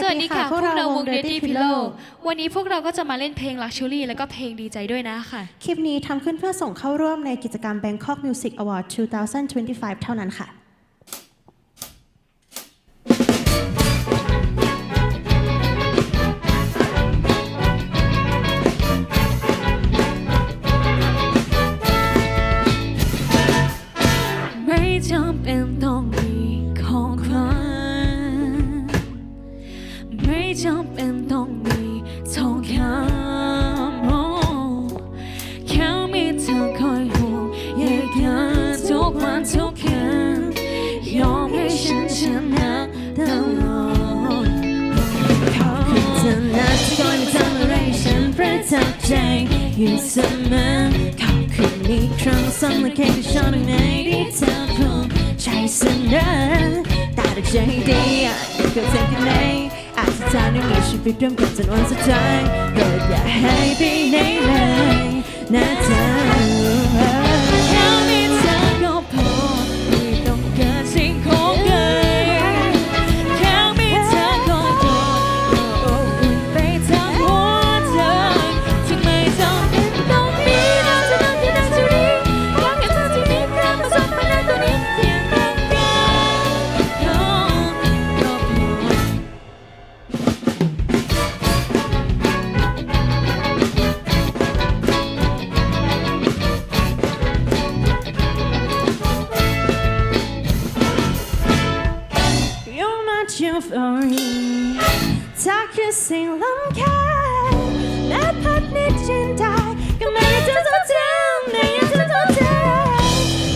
สวัสดีค่ะ พวกเราวง Dirty Pillow วันนี้พวกเราก็จะมาเล่นเพลงลักชูรี่แล้วก็เพลงดีใจด้วยนะค่ะ คลิปนี้ทำขึ้นเพื่อส่งเข้าร่วมในกิจกรรม Bangkok Music Award 2025 เท่านั้นค่ะ ใจอยู่เสมอขอคืณอีกครั้งสำหรับแค่ที่ชอบในที่เธอพูดใจเสนอแต่ดัใจดีอยากกับเธอแค่ไหนอาจจะทำให้มีชีวิตเริ่มกันจนวันสุดท้ายก็อย่าให้ไปไหนเลยนะเธอ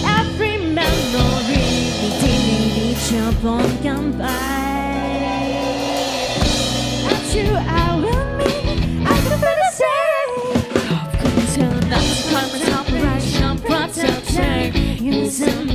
every memory the tv beach up on come by at you i will meet i can feel the same i'm gonna tell turn that's kind of how fresh i'm brought to take you some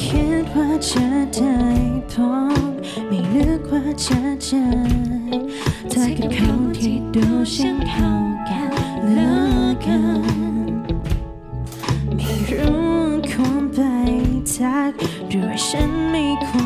คิดว่าจะได้พบไม่นึกว่าจะเจอเธอกับเขาที่ดูช่นเข้ากันเหลือเกินไม่รู้ควไปทักหรือว่าฉันไม่ควร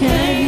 came.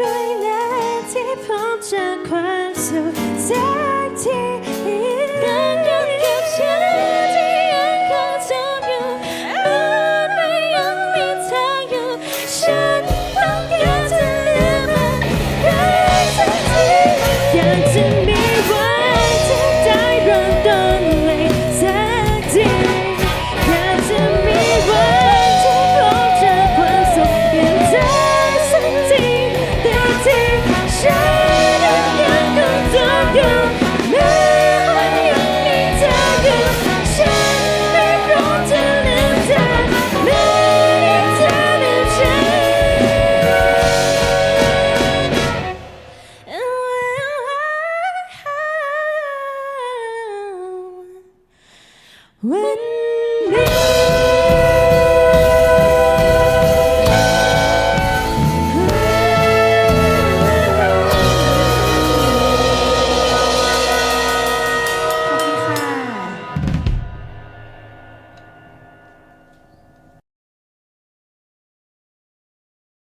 ด้วยนาที่พบจาความสุขสักที